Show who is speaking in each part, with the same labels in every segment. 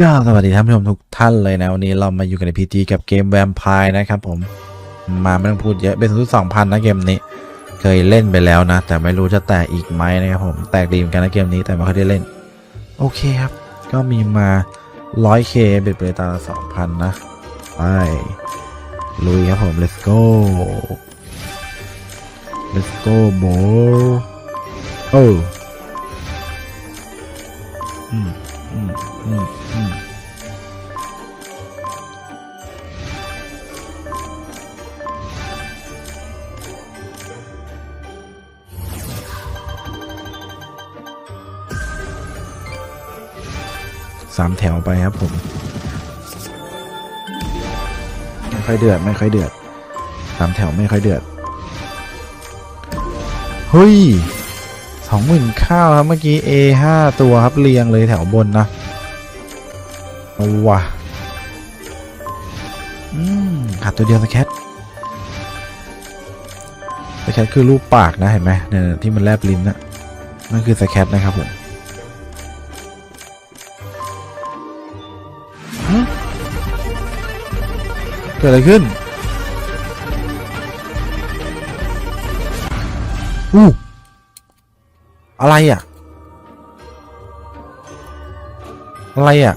Speaker 1: ก็สวัสดีท่านผู้ชมทุกท่านเลยนะ วันนี้เรามาอยู่กันในพีจีกับเกมแวมไพร์นะครับผมมาไม่ต้องพูดเยอะเป็นสุดสองพันนะเกมนี้ เคยเล่นไปแล้วนะ แต่ไม่รู้จะแตกอีกไหมนะครับผมแตกดีเหมือนกันนะเกมนี้แต่ไม่ค่อยได้เล่น โอเคครับ ก็มีมา 100k เบ็ดไปตาละ2,000นะ ไป ลุยครับผม let's go let's go more โอ้ สามแถวไปครับผม ไม่ค่อยเดือดไม่ค่อยเดือดสามแถวไม่ค่อยเดือดเฮ้ยสองหมื่นข้าวครับเมื่อกี้ A ห้าตัวครับเรียงเลยแถวบนนะเอาว่ะอืมขาดตัวเดียวสแคทสแคทคือรูปปากนะเห็นไหมเนี่ยที่มันแลบลิ้นนะนั่นคือสแคทนะครับผม กิดอะไรขึ้นอู้อะไรอะ อะไรอะ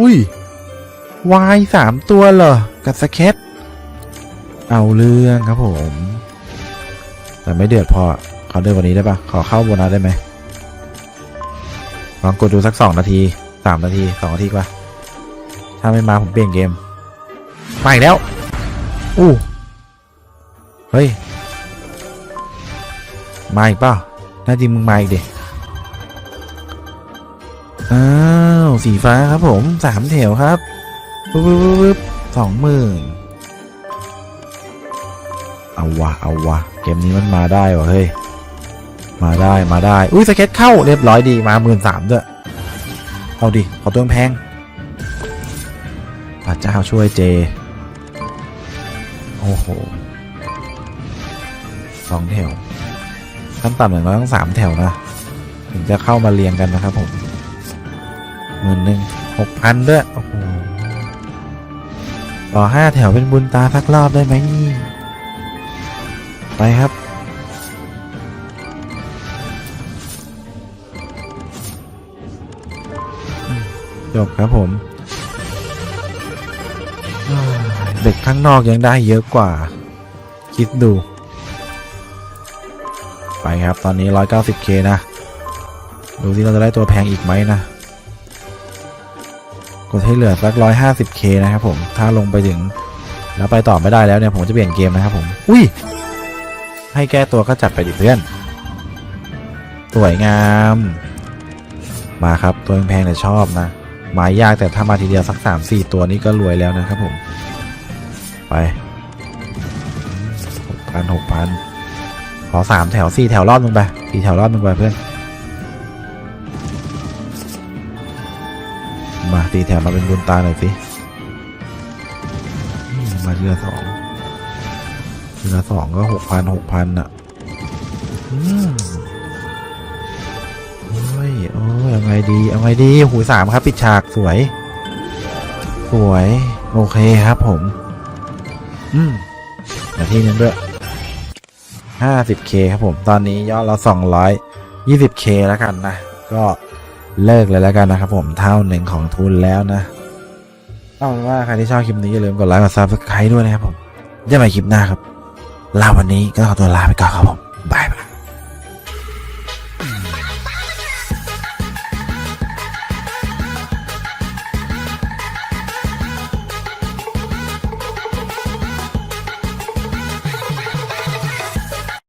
Speaker 1: อุ้ยวายสามตัวเหรอ กับสเก็ตเอาเรื่องครับผม แต่ไม่เดือดพอเขาเดือดกวันนี้ได้ปะขอเข้าโบนัสได้ไหมลองกดดูสักสองนาที สามนาทีสองนาทีกว่าถ้าไม่มาผมเปลี่ยนเกมมาอีกแล้ว อู้เฮ้ย มาอีกเปล่าน่าจริงมึงมาอีกดิอ้าวสีฟ้าครับผมสามแถวครับปึ๊บปึ๊บปึ๊บปึ๊บสองหมื่นเอาวะเอาวะเกมนี้มันมาได้วะเฮ้ยมาได้มาได้ อุ้ยสเก็ตเข้าเรียบร้อยดีมาหมื่นสามด้วย เอาดิ ขอตัวแพงพระเจ้าช่วยเจ โอ้โหสองแถวขั้นต่ำอย่างน้อยต้องสามแถวนะ ถึงจะเข้ามาเรียงกันนะครับผมหมื่นหนึ่งหกพันด้วย โอ้โห ต่อห้าแถวเป็นบุญตาสักรอบได้ไหมนี่ไปครับ จบครับผมอ้าวเด็กข้างนอกยังได้เยอะกว่า คิดดู ไปครับตอนนี้ 190k นะ ดูที่เราจะได้ตัวแพงอีกไหมนะกดให้เหลือสัก 150k นะครับผม ถ้าลงไปถึง แล้วไปต่อไม่ได้แล้วเนี่ย ผมจะเปลี่ยนเกมนะครับผม อุ้ย ให้แก้ตัวก็จัดไปดิเพื่อน สวยงาม มาครับ ตัวแพงๆเนี่ยชอบนะ หมายยากแต่ถ้ามาทีเดียวสัก3-4ตัวนี้ก็รวยแล้วนะครับผม ไปหกพันหกพันขอสามแถวสี่แถวรอบมึงไปสี่แถวรอบมึงไปเพื่อน มาสี่แถวมาเป็นบุญตาหน่อยสิมาทีละสองทีละสองก็หกพันหกพันอะ ดีเอาไงดีหูสามครับปิดฉากสวย สวย โอเคครับผม อืมนาที่นึงด้วย 50k ครับผม ตอนนี้ยอดเรา 220k แล้วกันนะ ก็เลิกเลยแล้วกันนะครับผม เท่าหนึ่งของทุนแล้วนะเอาเป็นว่าใครที่ชอบคลิปนี้อย่าลืมกดไลค์กดซับสไครต์ด้วยนะครับผมเจอกันใหม่คลิปหน้าครับลาวันนี้ก็ขอตัวลาไปก่อนครับผมบายบาย